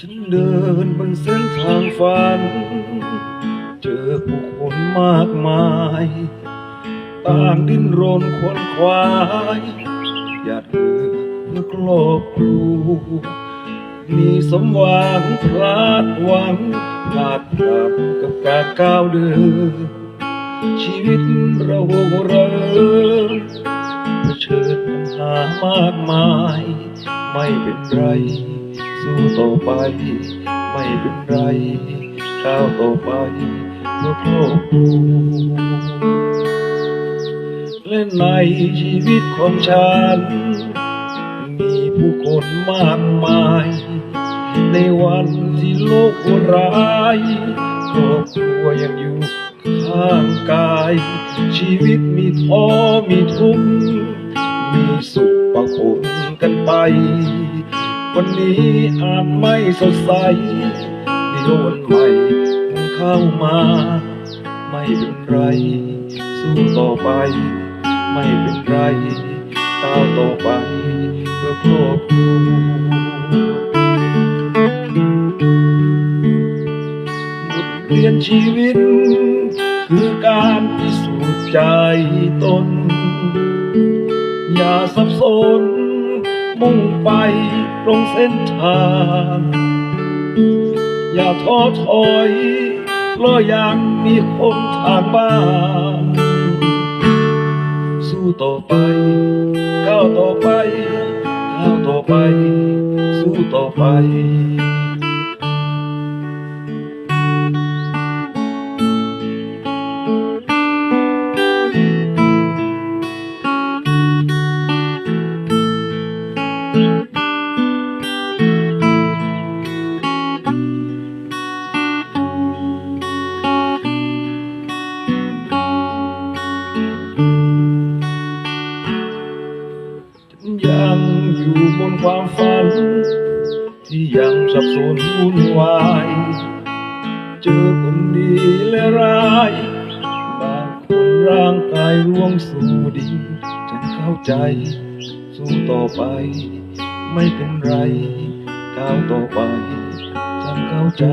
ฉันเดินบนเส้นทางฝัน เจอผู้คนมากมาย ต่างดิ้นรนควนควายหยาดเหงื่อเพื่อครอบครัวมีสมหวังพลาดหวังพลาดพลับกับการก้าวเดิน ชีวิตเราเริงเผชิญปัญหามากมาย ไม่เป็นไร สู้ต่อไป ไม่เป็นไรก้าวต่อไปเพื่อครอบครัวและในชีวิตของฉัน มีผู้คนมากมาย ในวันที่โลกโหดร้ายครอบครัวยังอยู่ข้างกาย ชีวิตมีท้อมีทุกข์มีสุขปะปนกันไป วันนี้อาจไม่สดใสมีวันใหม่เข้ามา ไม่เป็นไร สู้ต่อไป ไม่เป็นไรก้าวต่อไปเพื่อครอบครัวเรียนชีวิต คือการพิสูจน์ใจตน อย่าสับสน มุ่งไปตรงเส้นทาง อย่าท้อถอยเพราะยังมีคนทางบ้างสู้ต่อไปก้าวต่อไปก้าวต่อไป สู้ต่อไป อยู่บนความฝัน ที่ยังสับสนวุ่นวาย เจอคนดีและร้ายบางคนร่างกายร่วงสู่ดินฉันเข้าใจ สู้ต่อไป ไม่เป็นไร ก้าวต่อไป ฉันเข้าใจ